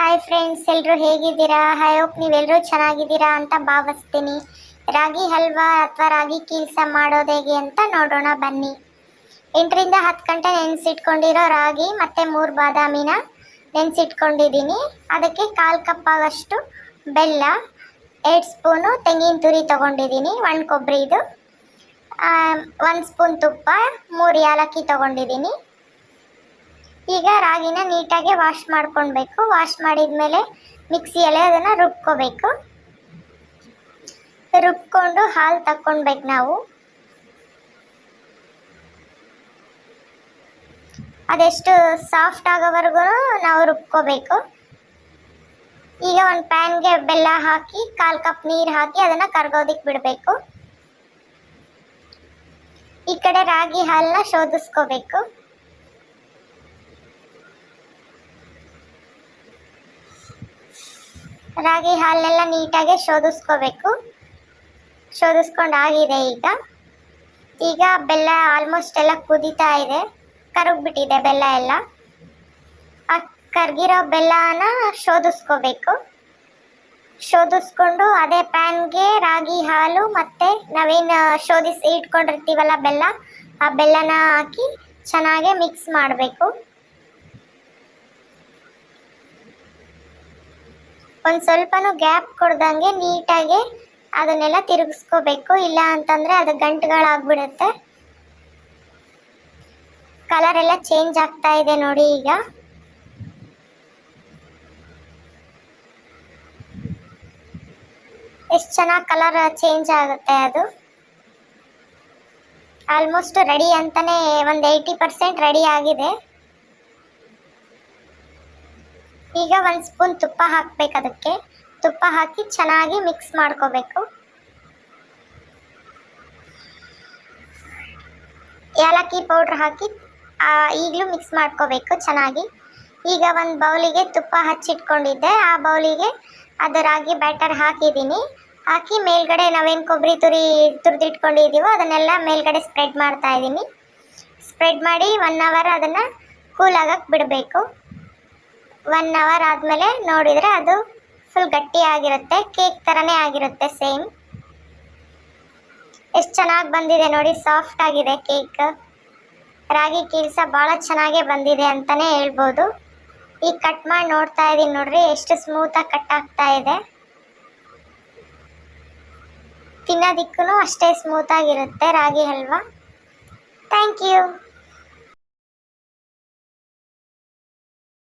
Hi friends ಎಲ್ಲರೂ ಹೇಗಿದ್ದೀರಾ? High hope ನೀವೆಲ್ಲರೂ ಚೆನ್ನಾಗಿದ್ದೀರಾ ಅಂತ ಭಾವಿಸ್ತೀನಿ. ರಾಗಿ ಹಲ್ವಾ ಅಥವಾ ರಾಗಿ ಕೀಲ್ಸ ಮಾಡೋದು ಹೇಗೆ ಅಂತ ನೋಡೋಣ, ಬನ್ನಿ. ಎಂಟರಿಂದ ಹತ್ತು ಗಂಟೆ ನೆನೆಸಿಟ್ಕೊಂಡಿರೋ ರಾಗಿ ಮತ್ತು ಮೂರು ಬಾದಾಮಿನ ನೆನೆಸಿಟ್ಕೊಂಡಿದ್ದೀನಿ. ಅದಕ್ಕೆ ಕಾಲು ಕಪ್ಪಾಗಷ್ಟು ಬೆಲ್ಲ, ಎರಡು ಸ್ಪೂನು ತೆಂಗಿನ ತುರಿ ತೊಗೊಂಡಿದ್ದೀನಿ ಒಂದು ಕೊಬ್ಬರಿದು ಒಂದು ಸ್ಪೂನ್ ತುಪ್ಪ, ಮೂರು ಏಲಕ್ಕಿ ತೊಗೊಂಡಿದ್ದೀನಿ. ಈಗ ರಾಗಿನ ನೀಟಾಗಿ ವಾಶ್ ಮಾಡ್ಕೊಳ್ಬೇಕು. ವಾಶ್ ಮಾಡಿದ ಮೇಲೆ ಮಿಕ್ಸಿಯಲ್ಲಿ ಅದನ್ನು ರುಬ್ಕೋಬೇಕು. ರುಬ್ಕೊಂಡು ಹಾಲು ತಕ್ಕೊಳ್ಬೇಕು ನಾವು. ಅದೆಷ್ಟು ಸಾಫ್ಟ್ ಆಗೋವರೆಗೂ ನಾವು ರುಬ್ಕೋಬೇಕು. ಈಗ ಒಂದು ಪ್ಯಾನ್ಗೆ ಬೆಲ್ಲ ಹಾಕಿ, ಕಾಲು ಕಪ್ ನೀರು ಹಾಕಿ ಅದನ್ನು ಕರ್ಗೋದಿಕ್ಕೆ ಬಿಡಬೇಕು. ಈ ಕಡೆ ರಾಗಿ ಹಾಲನ್ನ ಶೋಧಿಸ್ಕೋಬೇಕು. ರಾಗಿ ಹಾಲನ್ನೆಲ್ಲ ನೀಟಾಗಿ ಶೋಧಿಸ್ಕೋಬೇಕು. ಶೋಧಿಸ್ಕೊಂಡು ಆಗಿದೆ ಈಗ. ಈಗ ಬೆಲ್ಲ ಆಲ್ಮೋಸ್ಟ್ ಎಲ್ಲ ಕುದೀತಾ ಇದೆ. ಕರಗ್ಬಿಟ್ಟಿದೆ ಬೆಲ್ಲ ಎಲ್ಲ. ಆ ಕರ್ಗಿರೋ ಬೆಲ್ಲನ ಶೋಧಿಸ್ಕೋಬೇಕು. ಶೋಧಿಸ್ಕೊಂಡು ಅದೇ ಪ್ಯಾನ್ಗೆ ರಾಗಿ ಹಾಲು ಮತ್ತು ನಾವೇನು ಶೋಧಿಸಿ ಇಟ್ಕೊಂಡಿರ್ತೀವಲ್ಲ ಬೆಲ್ಲ, ಆ ಬೆಲ್ಲನ ಹಾಕಿ ಚೆನ್ನಾಗೆ ಮಿಕ್ಸ್ ಮಾಡಬೇಕು. ಒಂದು ಸ್ವಲ್ಪನೂ ಗ್ಯಾಪ್ ಕೊಡ್ದಂಗೆ ನೀಟಾಗಿ ಅದನ್ನೆಲ್ಲ ತಿರುಗಿಸ್ಕೋಬೇಕು. ಇಲ್ಲ ಅಂತಂದರೆ ಅದು ಗಂಟುಗಳಾಗ್ಬಿಡುತ್ತೆ. ಕಲರ್ ಎಲ್ಲ ಚೇಂಜ್ ಆಗ್ತಾ ಇದೆ ನೋಡಿ ಈಗ. ಎಷ್ಟು ಚೆನ್ನಾಗಿ ಕಲರ್ ಚೇಂಜ್ ಆಗುತ್ತೆ ಅದು. ಆಲ್ಮೋಸ್ಟ್ ರೆಡಿ ಅಂತಲೇ ಒಂದು ಏಯ್ಟಿ ಪರ್ಸೆಂಟ್ ರೆಡಿ ಆಗಿದೆ. ಈಗ ಒಂದು ಸ್ಪೂನ್ ತುಪ್ಪ ಹಾಕಬೇಕು ಅದಕ್ಕೆ. ತುಪ್ಪ ಹಾಕಿ ಚೆನ್ನಾಗಿ ಮಿಕ್ಸ್ ಮಾಡ್ಕೋಬೇಕು. ಏಲಕ್ಕಿ ಪೌಡ್ರ್ ಹಾಕಿ ಈಗಲೂ ಮಿಕ್ಸ್ ಮಾಡ್ಕೋಬೇಕು ಚೆನ್ನಾಗಿ. ಈಗ ಒಂದು ಬೌಲಿಗೆ ತುಪ್ಪ ಹಚ್ಚಿಟ್ಕೊಂಡಿದ್ದೆ. ಆ ಬೌಲಿಗೆ ಅದು ರಾಗಿ ಬ್ಯಾಟರ್ ಹಾಕಿದ್ದೀನಿ. ಹಾಕಿ ಮೇಲ್ಗಡೆ ನಾವೇನು ಕೊಬ್ಬರಿ ತುರಿ ತುರಿದಿಟ್ಕೊಂಡಿದ್ದೀವೋ ಅದನ್ನೆಲ್ಲ ಮೇಲ್ಗಡೆ ಸ್ಪ್ರೆಡ್ ಮಾಡ್ತಾ ಇದ್ದೀನಿ ಸ್ಪ್ರೆಡ್ ಮಾಡಿ ಒನ್ ಅವರ್ ಅದನ್ನು ಕೂಲ್ ಆಗಕ್ಕೆ ಬಿಡಬೇಕು. ಒನ್ ಅವರ್ ಆದಮೇಲೆ ನೋಡಿದರೆ ಅದು ಫುಲ್ ಗಟ್ಟಿಯಾಗಿರುತ್ತೆ ಕೇಕ್ ಥರನೇ ಆಗಿರುತ್ತೆ ಸೇಮ್ ಎಷ್ಟು ಚೆನ್ನಾಗಿ ಬಂದಿದೆ ನೋಡಿ ಸಾಫ್ಟ್ ಆಗಿದೆ ಕೇಕ್ ರಾಗಿ ಕೀಲ್ಸ ಭಾಳ ಚೆನ್ನಾಗೇ ಬಂದಿದೆ ಅಂತಲೇ ಹೇಳ್ಬೋದು. ಈಗ ಕಟ್ ಮಾಡಿ ನೋಡ್ತಾ ಇದ್ದೀನಿ ನೋಡ್ರಿ, ಎಷ್ಟು ಸ್ಮೂತಾಗಿ ಕಟ್ ಆಗ್ತಾ ಇದೆ. ತಿನ್ನೋದಿಕ್ಕೂ ಅಷ್ಟೇ ಸ್ಮೂತಾಗಿರುತ್ತೆ ರಾಗಿ ಹಲ್ವಾ. Thank you